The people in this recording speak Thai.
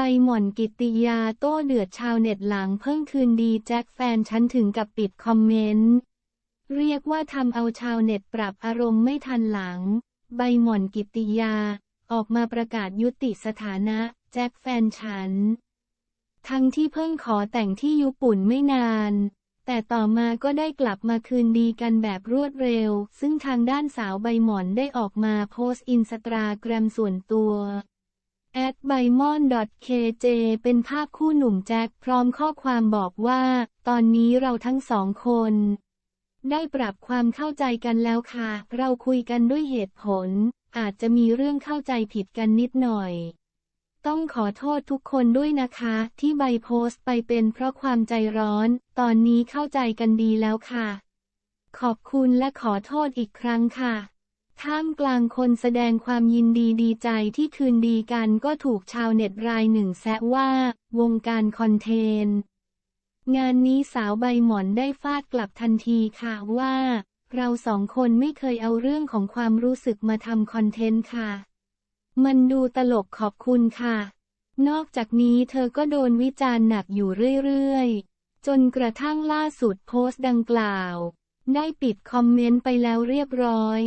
ใบหม่อนกิติยาโต้เดือดชาวเน็ตหลังเพิ่งคืนดีแจ็คแฟนฉันถึงกับปิดคอมเมนต์ เรียกว่าทำเอาชาวเน็ตปรับอารมณ์ไม่ทันหลัง ใบหม่อนกิติยา ออกมาประกาศยุติสถานะ แจ็คแฟนฉัน ทั้งที่เพิ่งขอแต่งที่ญี่ปุ่นไม่นาน แต่ต่อมาก็ได้กลับมาคืนดีกันแบบรวดเร็ว ซึ่งทางด้านสาวใบหม่อนได้ออกมาโพสต์อินสตาแกรมส่วนตัว at b y m o n kj เป็นภาพคู่หนุ่มแจ็คพร้อมข้อความบอกว่า ตอนนี้เราทั้งสองคน ได้ปรับความเข้าใจกันแล้วค่ะ เราคุยกันด้วยเหตุผล อาจจะมีเรื่องเข้าใจผิดกันนิดหน่อย ต้องขอโทษทุกคนด้วยนะคะ ที่ใบโพสต์ไปเป็นเพราะความใจร้อน ตอนนี้เข้าใจกันดีแล้วค่ะ ขอบคุณและขอโทษอีกครั้งค่ะ ท่ามกลางคนแสดงความยินดีดีใจที่คืนดีกันก็ถูกชาวเน็ตรายหนึ่งแซะว่า วงการคอนเทนต์งานนี้สาวใบหมอนได้ฟาดกลับทันทีค่ะว่า เราสองคนไม่เคยเอาเรื่องของความรู้สึกมาทำคอนเทนต์ค่ะ มันดูตลกขอบคุณค่ะ นอกจากนี้เธอก็โดนวิจารณ์หนักอยู่เรื่อยๆ จนกระทั่งล่าสุดโพสต์ดังกล่าว ได้ปิดคอมเมนต์ไปแล้วเรียบร้อย